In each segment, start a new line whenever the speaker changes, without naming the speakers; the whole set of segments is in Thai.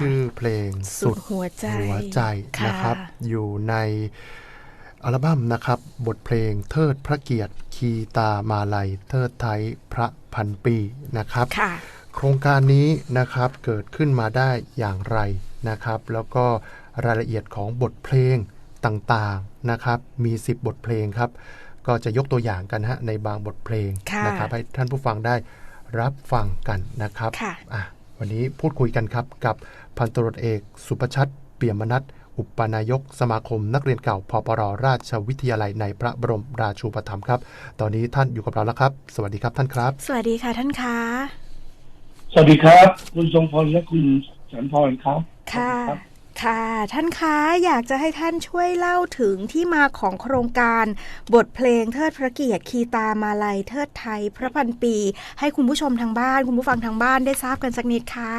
ชื่อเพลง
สุดหัวใจ
หัวใจ
ค่ะ
นะครับ อยู่ในอัลบั้มนะครับ บทเพลงเทิดพระเกียรติ คีตามาลัย เทิดไทยพระพันปีนะครับ
ค่ะ
โครงการนี้นะครับเกิดขึ้นมาได้อย่างไรนะครับ แล้วก็รายละเอียดของบทเพลงต่างๆนะครับ มี 10 บทเพลงครับ ก็จะยกตัวอย่างกันฮะในบางบทเพลง
ค่ะ
นะครับให้ท่านผู้ฟังได้รับฟังกันนะครับ
ค่ะ
อะ วันนี้พูดคุยกันครับกับพันตำรวจเอก สุประชัดเปี่ยมนัทอุปนายกสมาคมนักเรียนเก่าพปรราชวิทยาลัยในพระบรมราชูปถัมภ์ครับ ตอนนี้ท่านอยู่กับเราแล้วครับ สวัสดีครับท่านครับ
สวัสดีค่ะท่านคะ
สวัสดีครับ คุณทรงพลและคุณสันพรครับ
ค่ะ
สวัสดีรับ
ค่ะ ท่านคะอยากจะให้ท่านช่วยเล่าถึงที่มาของโครงการ บทเพลงเทิดพระเกียรติคีตามาลัยเทิดไทย พระพันปี ให้คุณผู้ชมทางบ้าน คุณผู้ฟังทางบ้านได้ทราบกันสักนิดค่ะ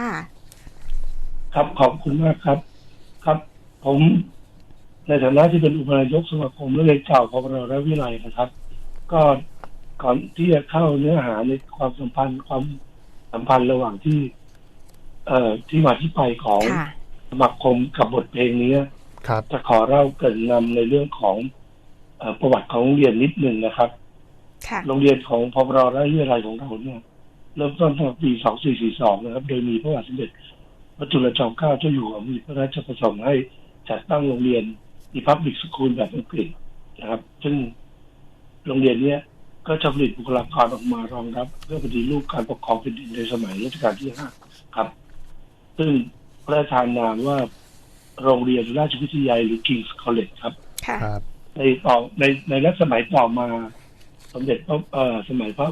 ครับขอบคุณมากครับ ครับ ผมในฐานะที่เป็นอุปนายกสมาคมและเรียนเก่าพปรและวิไลนะครับ ก็ก่อนที่จะเข้าเนื้อหาในความสัมพันธ์ความสัมพันธ์ระหว่างที่ เอ่อที่มาที่ไปของ
ค่ะ
สมาคมกับบทเพลงนี้
ครับ
จะขอเล่าเกรินนำในเรื่องของเออประวัติของโรงเรียนนิดหนึ่งนะครับ
ค่ะ
โรงเรียนของพปรและวิทยาลัยของเราเนี่ยเริ่มต้นตั้งแต่ปี 2442 นะครับ โดยมีพระบาทสมเด็จพระจุลจอมเกล้าเจ้าอยู่หัวมีพระราชประสงค์ให้จัดตั้งโรงเรียน Republic School แบบอังกฤษนะครับ ซึ่งโรงเรียนเนี้ยก็จะผลิตบุคลากรออกมารองรับ เพื่อปฏิรูปการปกครองแผ่นดินในสมัยรัชกาลที่ 5 ครับ ซึ่งพ ระราชทานนามว่าโรงเรียนราชวิทยาลัยหรือ King's College ครับ
ค่ะ
ครับ
ในต่อในในรัชสมัยต่อมา สมเด็จพระเอ่อสมัยพระ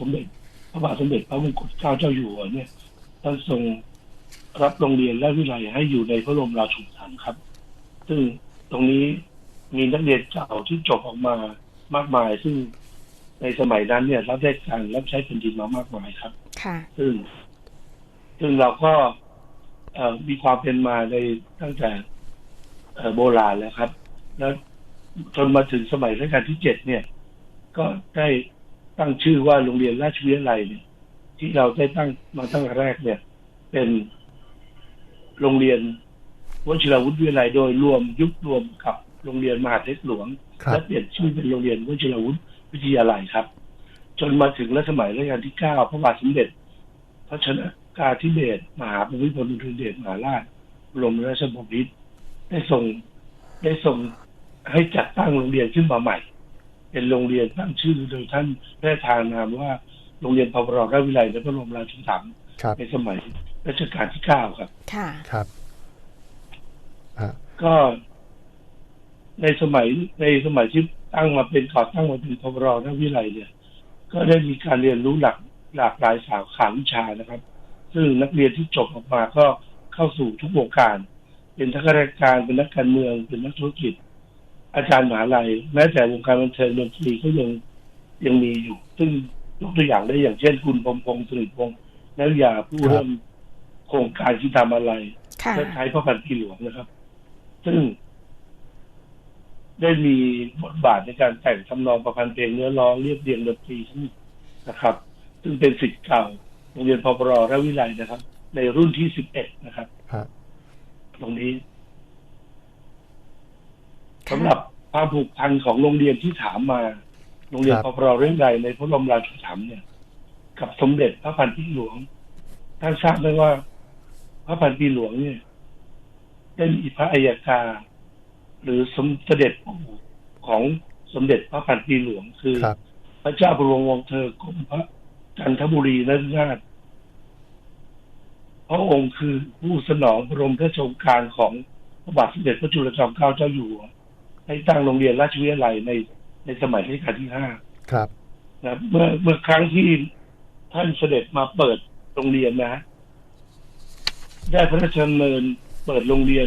สมเด็จพระบาทสมเด็จพระมงกุฎเกล้าเจ้าอยู่หัวเนี่ยท่านทรงรับโรงเรียนและวิทยาลัยให้อยู่ในพระบรมราชูปถัมภ์ครับ ซึ่งตรงนี้มีนักเรียนเก่าที่จบออกมามากมาย ซึ่งในสมัยนั้นเนี่ยรับได้การรับใช้แผ่นดินมามากมายครับ
ค่ะ
ซึ่ง ซึ่งเราก็เอ่อ มีความเป็นมาในตั้งแต่เอ่อโบราณแล้วครับ แล้วจนมาถึงสมัยรัชกาลที่เจ็ดเนี่ย ก็ได้ตั้งชื่อว่าโรงเรียนราชวิทยาลัยเนี่ย ที่เราได้ตั้งมาตั้งแต่แรกเนี่ย เป็นโรงเรียนวชิรวุฒิวิทยาลัยโดยรวมยุบรวมกับโรงเรียนมหาเทศหลวง
ครับ
และเปลี่ยนชื่อเป็นโรงเรียนวชิรวุฒิวิทยาลัยครับ จนมาถึงรัชสมัยรัชกาลที่เก้าพระบาทสมเด็จพระชน กาธิเบศรมหาภูมิพลอดุลยเดชมหาราชบรมราชบพิตรได้ส่งได้ส่งให้จัดตั้งโรงเรียนขึ้นมาใหม่ เป็นโรงเรียนตั้งชื่อโดยท่านแพร่ทางนามว่าโรงเรียนพปรราชวิไลและพระบรมราชูปถัมภ์
ครับ
ในสมัยรัชกาลที่เก้าครับ
ค่ะ
ครับฮะ
ก็ในสมัยในสมัยที่ตั้งมาเป็นก่อตั้งมาเป็นพบรนวิไลเนี่ย ก็ได้มีการเรียนรู้หลากหลากหลายสาขาวิชานะครับ ซึ่งนักเรียนที่จบออกมาก็เข้าสู่ทุกวงการ เป็นทักราชการเป็นนักการเมืองเป็นนักธุรกิจ อาจารย์มหาลัยแม้แต่วงการบันเทิงดนตรีก็ยังยังมีอยู่ ซึ่งยกตัวอย่างได้อย่างเช่น คุณพรหมพงศ์สิริพงศ์นักวิทยาผู้เริ่มโครงการที่ทำอะไร
ค่ะ
และใช้พระพันปีหลวงนะครับ ซึ่ง ได้มีบทบาทในการแต่งทำนองประพันธ์เพลงเนื้อร้องเรียบเรียงดนตรีทั้งหมดนะครับ ซึ่งเป็นสิทธิ์เก่า โรงเรียนพปรราชวิไลนะครับ ในรุ่นที่สิบเอ็ดนะครับ
ฮะ
ตรงนี้สำหรับความผูกพันของโรงเรียนที่ถามมา โรงเรียนพปรราชวิไลในพระบรมราชูปถัมภ์เนี่ย กับสมเด็จพระพันปีหลวงท่านทราบไหมว่า พระพันปีหลวงเนี่ยได้มีพระอัยการหรือสมเสด็จปู่ของสมเด็จพระพันปีหลวงคือ
ครับ
พระเจ้าบรมวงศ์เธอกรมพระ จันทบุรีนราชพระองค์คือผู้สนองบรมพระชนการของพระบาทสมเด็จพระจุลจอมเกล้าเจ้าอยู่หัวให้ตั้งโรงเรียนราชวิทยาลัยในในสมัยรัชกาลที่ห้า
ครับ
นะเมื่อเมื่อครั้งที่ท่านเสด็จมาเปิดโรงเรียนนะ ได้พระราชดำเนินเปิดโรงเรียน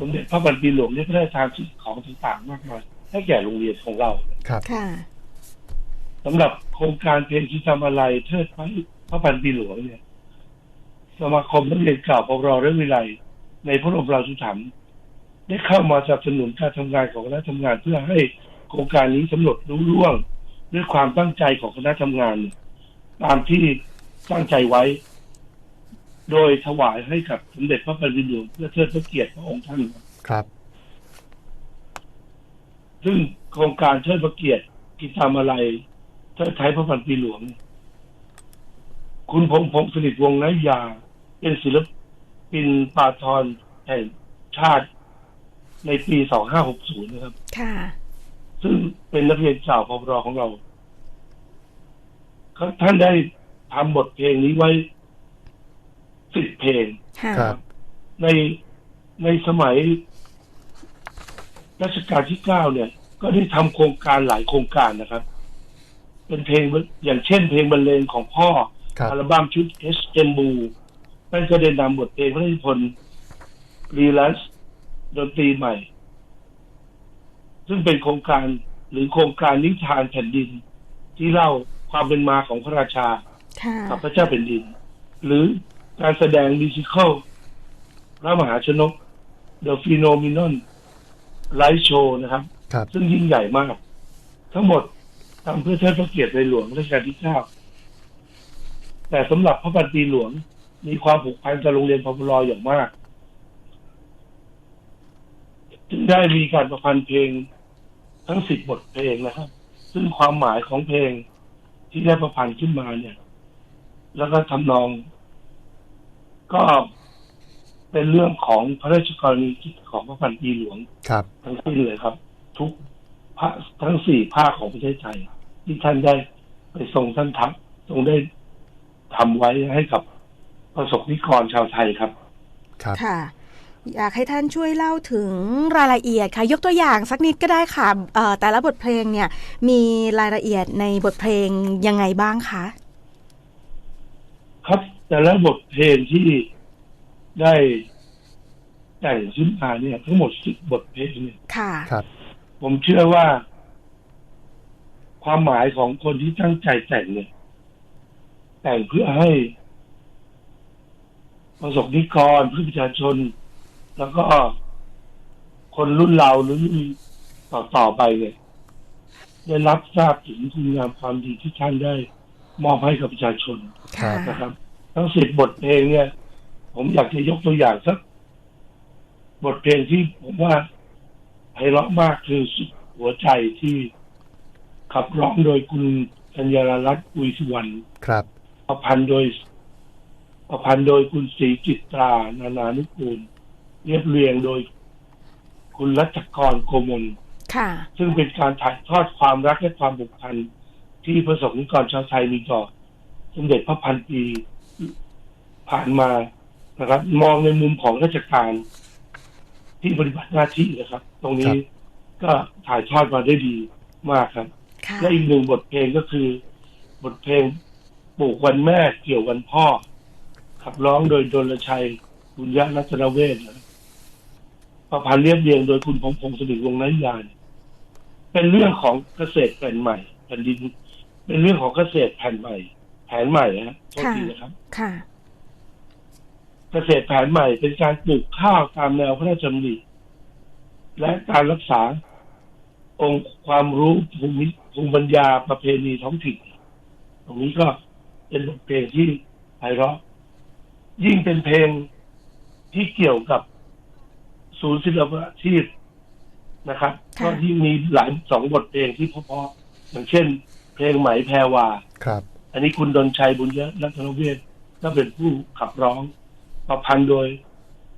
สมเด็จพระบัณฑิตหลวงได้พระราชทานสิ่งของต่างๆมากมายให้แก่โรงเรียนของเรา
ครับ
ค่ะ
สำหรับโครงการเพลงที่ทำอะไรเทิดพระพระพันปีหลวงเนี่ย สมาคมนักเรียนเก่าพปรเรื่องวิไลในพระบรมราชูปถัมภ์ได้เข้ามาสนับสนุนการทำงานของคณะทำงานเพื่อให้โครงการนี้สำเร็จรุ่ร่วงด้วยความตั้งใจของคณะทำงาน ตามที่ตั้งใจไว้ โดยถวายให้กับสมเด็จพระบรมหลวงเพื่อเทิดพระเกียรติพระองค์ท่านครับ
ครับ
ซึ่งโครงการเทิดพระเกียรติกิจามอะไร เทิดไทยพระพันปีหลวง คุณพงษ์พงษ์สนิทวงศ์นายา เป็นศิลปินปาทรแห่งชาติในปี2560นะครับ
ค่ะ
ซึ่งเป็นนักเรียนเก่าพบรของเราเขาท่านได้ทำบทเพลงนี้ไว้สิบเพลง
ค่ะ
ครับ
ในในสมัยรัชกาลที่เก้าเนี่ย ก็ได้ทำโครงการหลายโครงการนะครับ เป็นเพลงอย่างเช่นเพลงบรรเลงของพ่อ
ครับ
อัลบั้มชุดเอสเ m บูนั่นก็ได้นำบทเพลงพระราชนิพนธ์รีแลนซ์ดนตรีใหม่ ซึ่งเป็นโครงการหรือโครงการนิทานแผ่นดิน ที่เล่าความเป็นมาของพระราชา
ค่ะ
กับพระเจ้าแผ่นดิน หรือการแสดงมิวสิควลพระมหาชนก The Phenomenon Light Show นะครับ
ครับ
ซึ่งยิ่งใหญ่มาก ทั้งหมด ทำเพื่อเทิดพระเกียรติในหลวงรัชกาลที่เก้าแต่สำหรับพระบัณฑีหลวงมีความผูกพันกับโรงเรียนพปลอย่างมาก จึงได้มีการประพันธ์เพลงทั้งสิบบทเพลงนะครับ ซึ่งความหมายของเพลงที่ได้ประพันธ์ขึ้นมาเนี่ย แล้วก็ทำนอง ก็เป็นเรื่องของพระราชกรณียกิจของพระพันปีหลวง
ครับ
ทั้งสิ้นเลยครับ ทุกภาคทั้งสี่ภาคของประเทศไทย ที่ท่านได้ไปทรงท่านทัพทรงได้ทำไว้ให้กับประสบนิกรชาวไทยครับ
ครับ
ค่ะ อยากให้ท่านช่วยเล่าถึงรายละเอียดค่ะ ยกตัวอย่างสักนิดก็ได้ค่ะเอ่อแต่ละบทเพลงเนี่ย มีรายละเอียดในบทเพลงยังไงบ้างคะ
ครับแต่ละบทเพลงที่ได้แต่งขึ้นมาเนี่ย ทั้งหมดสิบบทเพลงเนี่ย
ค่ะ
ครับ
ผมเชื่อว่า ความหมายของคนที่ตั้งใจแต่งเนี่ย แต่งเพื่อให้ประสบนิกรเพื่อประชาชน แล้วก็คนรุ่นเราหรือรุ่นต่อต่อไปเนี่ยได้รับทราบถึงคุณงามความดีที่ท่านได้ มอบให้กับประชาชน
ค่ะ
นะครับ ทั้งสิบบทเพลงเนี่ย ผมอยากจะยกตัวอย่างสักบทเพลงที่ผมว่าไพเราะมากคือสุดหัวใจที่ ขับร้องโดยคุณกัญญารัตน์อุยสุวรรณ
ครับ
ประพันธ์โดยประพันธ์โดยคุณศรีจิตรานานานุกูล เรียบเรียงโดยคุณรัชกรโกมล
ค่ะ
ซึ่งเป็นการถ่ายทอดความรักและความผูกพันที่ประสบนิกรชาวไทยมีต่อสมเด็จพระพันปีผ่านมานะครับ มองในมุมของราชการ ที่ปฏิบัติหน้าที่นะครับ ตรงนี้ก็ถ่ายทอดมาได้ดีมากครับ
ค่ะ
และอีกหนึ่งบทเพลงก็คือ บทเพลงปลูกวันแม่เกี่ยววันพ่อ ขับร้องโดยดลชัยบุญญรัตนเวศนะครับประพันธ์เรียบเรียงโดยคุณพงษ์พงศ์สนิทวงศ์นัยยานเป็นเรื่องของเกษตรแผ่นใหม่แผ่นดิน เป็นเรื่องของเกษตรแผ่นใหม่ แผนใหม่นะฮะโทษทีนะครับ
ค่ะ
เกษตรแผนใหม่เป็นการปลูกข้าวตามแนวพระราชดำริและการรักษา องค์ความรู้ภูมิภูมิปัญญาประเพณีท้องถิ่นตรงนี้ก็เป็นบทเพลงที่ไพเราะยิ่งเป็นเพลงที่เกี่ยวกับศูนย์ศิลปาชีพนะครับ
ค่ะ
ก็ที่มีหลายสองบทเพลงที่เพราะๆอย่างเช่น เพลงไหมแพรวา
ครับ
อันนี้คุณดนชัยบุญยรัตนเวศก็เป็นผู้ขับร้อง ประพันธ์โดย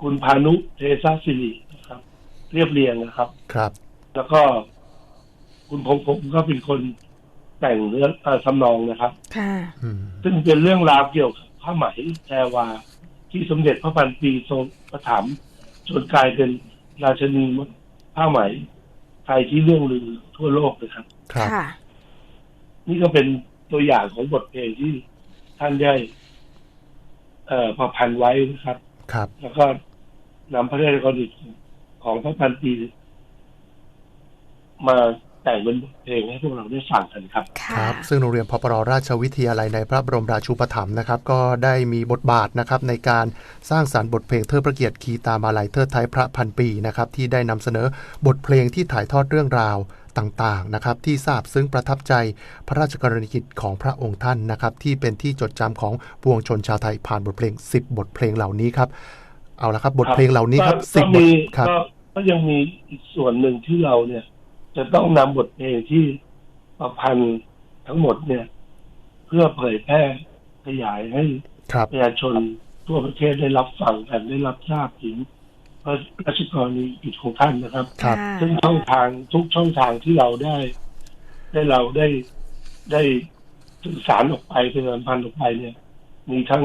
คุณพานุเทซาสิรินะครับ เรียบเรียงนะครับ
ครับ
แล้วก็ คุณพงษ์พงศ์ก็เป็นคนแต่งเนื้อเอ่อทำนองนะครับ
ค่ะ
อืม
ซึ่งเป็นเรื่องราวเกี่ยวกับผ้าไหมแพรวาที่สมเด็จพระพันปีทรงประถมภ์จนกลายเป็นราชนีผ้าไหมไทยที่เรื่องลือทั่วโลกนะครับ
ครับ
ค่ะ
นี่ก็เป็นตัวอย่างของบทเพลงที่ท่านได้เอ่อประพันธ์ไว้นะครับ
ครับ
แล้วก็นำพระราชกรณีของพระพันปีมา แต่งเป็นบทเพลงให้พวกเราได้ฟังกันครับ
ค่ะ
ครับ ซึ่งโรงเรียนพปรราชวิทยาลัยในพระบรมราชูปถัมภ์นะครับ ก็ได้มีบทบาทนะครับในการสร้างสารรค์บทเพลงเทิดพระเกียรติคีตามาลัยเทิดไทยพระพันปีนะครับที่ได้นำเสนอบทเพลงที่ถ่ายทอดเรื่องราวต่างๆนะครับที่ทราบซึ้งประทับใจพระราชกรณียกิจของพระองค์ท่านนะครับที่เป็นที่จดจำของปวงชนชาวไทยผ่านบทเพลง 10 บทเพลงเหล่านี้ครับเอาละครับบทเพลงเหล่านี้ครับ
ก็
สิบ
ก็
บท
มี
ครับ
ก็ก็ยังมีอีกส่วนหนึ่งที่เราเนี่ย จะต้องนำบทเพลงที่ประพันธ์ทั้งหมดเนี่ย เพื่อเผยแพร่ขยายให้
ครับ
ประชาชนทั่วประเทศได้รับฟังกันได้รับทราบถึงพระราชกรณียกิจของท่านนะครับ
ครับ
ค่ะ
ซึ่งช่องทางทุกช่องทางที่เราได้ ได้เราได้ได้สื่อสารออกไปเป็นสัมพันธ์ออกไปเนี่ย มีทั้ง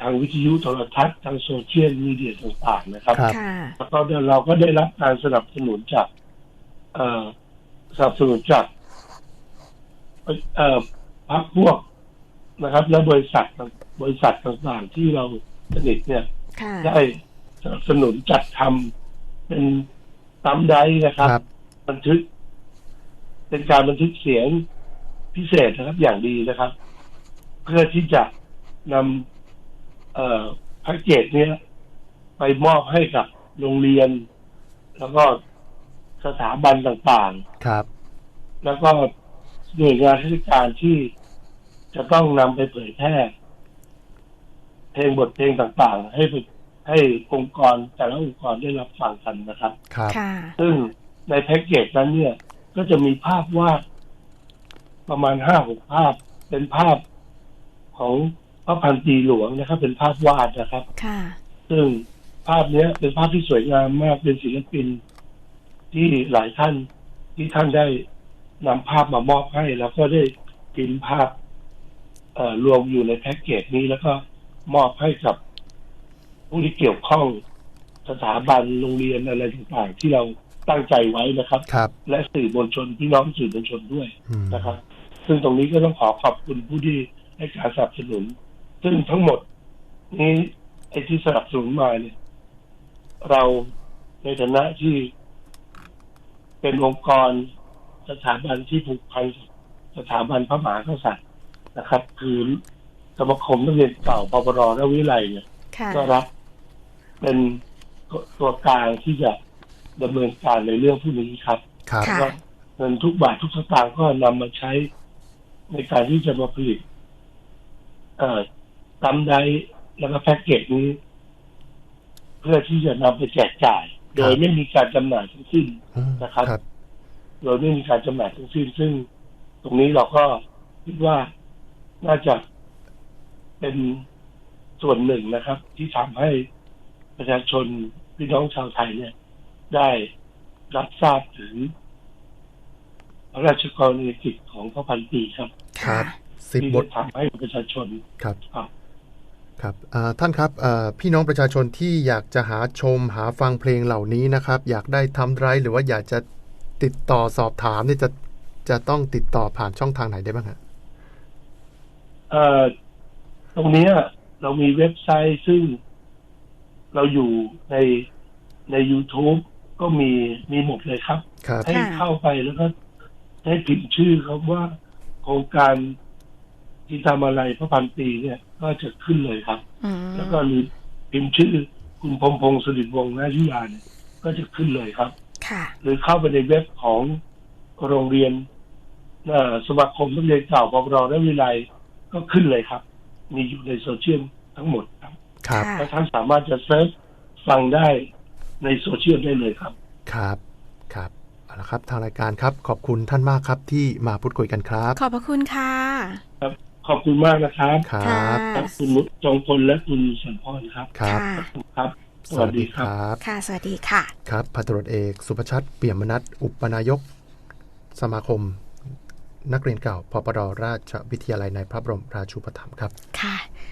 ทางวิทยุโทรทัศน์ทางโซเชียลมีเดียต่างๆนะครับ
ครับ
ค่ะ
แล้วก็เราก็ได้รับการสนับสนุนจากเอ่อ สนับสนุนจากเอ่อพรรคพวกนะครับ และบริษัทบริษัทต่างๆที่เราสนิทเนี่ย
ค่ะ
ได้สนับสนุนจัดทำเป็นตามไดรฟ์นะครับ
ครับ
บันทึก เป็นการบันทึกเสียงพิเศษนะครับอย่างดีนะครับ เพื่อที่จะนำเอ่อแพ็กเกจเนี้ยไปมอบให้กับโรงเรียน แล้วก็ สถาบันต่าง
ครับ
ๆแล้วก็หน่วยงานราชการที่จะต้องนำไปเผยแพร่เพลงบทเพลงต่างๆ ให้ไปให้องค์กรแต่ละองค์กรได้รับฟังกันนะครับ
ครับ
ค่ะ
ซึ่งในแพ็กเกจนั้นเนี่ย ก็จะมีภาพวาดประมาณห้าหกภาพ เป็นภาพของพระพันปีหลวงนะครับ เป็นภาพวาดนะครับ
ค่ะ
ซึ่งภาพเนี้ยเป็นภาพที่สวยงามมากเป็นศิลปิน ที่หลายท่านที่ท่านได้นำภาพมามอบให้ แล้วก็ได้พิมพ์ภาพเอ่อรวมอยู่ในแพ็กเกจนี้แล้วก็มอบให้กับผู้ที่เกี่ยวข้องสถาบันโรงเรียนอะไรต่างๆที่เราตั้งใจไว้นะครับ
ครับ
และสื่อมวลชนพี่น้องสื่อมวลชนด้วย
อืม
นะครับ ซึ่งตรงนี้ก็ต้องขอขอบคุณผู้ที่ให้การสนับสนุน ซึ่งทั้งหมดนี้ไอ้ที่สนับสนุนมาเนี่ย เราในฐานะที่ เป็นองค์กรสถาบันที่ผูกพันกับสถาบันพระมหากษัตริย์นะครับ คือสมาคมนักเรียนเก่าปปรและวิไลเนี่ย
ค่ะ
ก็รับเป็นตัวกลางที่จะดำเนินการในเรื่องพวกนี้ครับ
ครับ
ค่ะ
ก็เงินทุกบาททุกสตางค์ก็นำมาใช้ในการที่จะมาผลิต เอ่อตามไดแล้วก็แพ็กเกจนี้ เพื่อที่จะนำไปแจกจ่าย โดยไม่มีการจำหน่ายทั้งสิ้น
อืม
นะครับ
ครับ
โดยไม่มีการจำหน่ายทั้งสิ้น ซึ่งตรงนี้เราก็คิดว่าน่าจะเป็นส่วนหนึ่งนะครับ ที่ทำให้ประชาชนพี่น้องชาวไทยเนี่ย ได้รับทราบถึงพระราชกรณียกิจของพระพันปีครับ
ครั
ค่ะ
บสิบ
ที่
บ
ได้
ท
ทำให้ประชาชน
ครับ
ครับ
ครับอ่าท่านครับอ่าพี่น้องประชาชนที่อยากจะหาชมหาฟังเพลงเหล่านี้นะครับ อยากได้ทำไรหรือว่าอยากจะติดต่อสอบถามเนี่ยจะจะต้องติดต่อผ่านช่องทางไหนได้บ้างฮะ
เอ่อตรงเนี้ยเรามีเว็บไซต์ซึ่งเราอยู่ในใน YouTube ก็มีมีหมดเลยครับ
ครับ
ให้
ค่ะ
เข้าไปแล้วก็ให้พิมพ์ชื่อครับว่าโครงการ ที่ทำอะไรพระพันปีเนี่ยก็จะขึ้นเลยครับ
อืม
แล้วก็หรือพิมพ์ชื่อคุณพรหมพงศ์สุริวงศ์นายุยาเนี่ยก็จะขึ้นเลยครับ
ค่ะ
หรือเข้าไปในเว็บของโรงเรียนเอ่อสมาคมนักเรียนเก่าปปรและวิไลก็ขึ้นเลยครับ มีอยู่ในโซเชียลทั้งหมดครับ
ครับ
ค่ะ
แล้วท่านสามารถจะเซิร์ชฟังได้ในโซเชียลได้เลยครับ
ครับครับเอาละครับ ทางรายการครับขอบคุณท่านมากครับที่มาพูดคุยกันครับ
ขอบพระคุณค่ะ
ขอบคุณมากนะครับ
ครั
ค่ะ
บ
ครับคุณจงพลและคุณสันพรครับ
ครับ
ค่ะ
ครับสวัสดีครับ
ครับ
ค่ะ สวัสดีค่ะ
ครับพันตรวจเอกสุภชัดเปี่ยมนัทอุปนายก สมาคม นักเรียนเก่าพปรราชวิทยาลัยในพระบรมราชูปถัมภ์ครับ
ค่ะ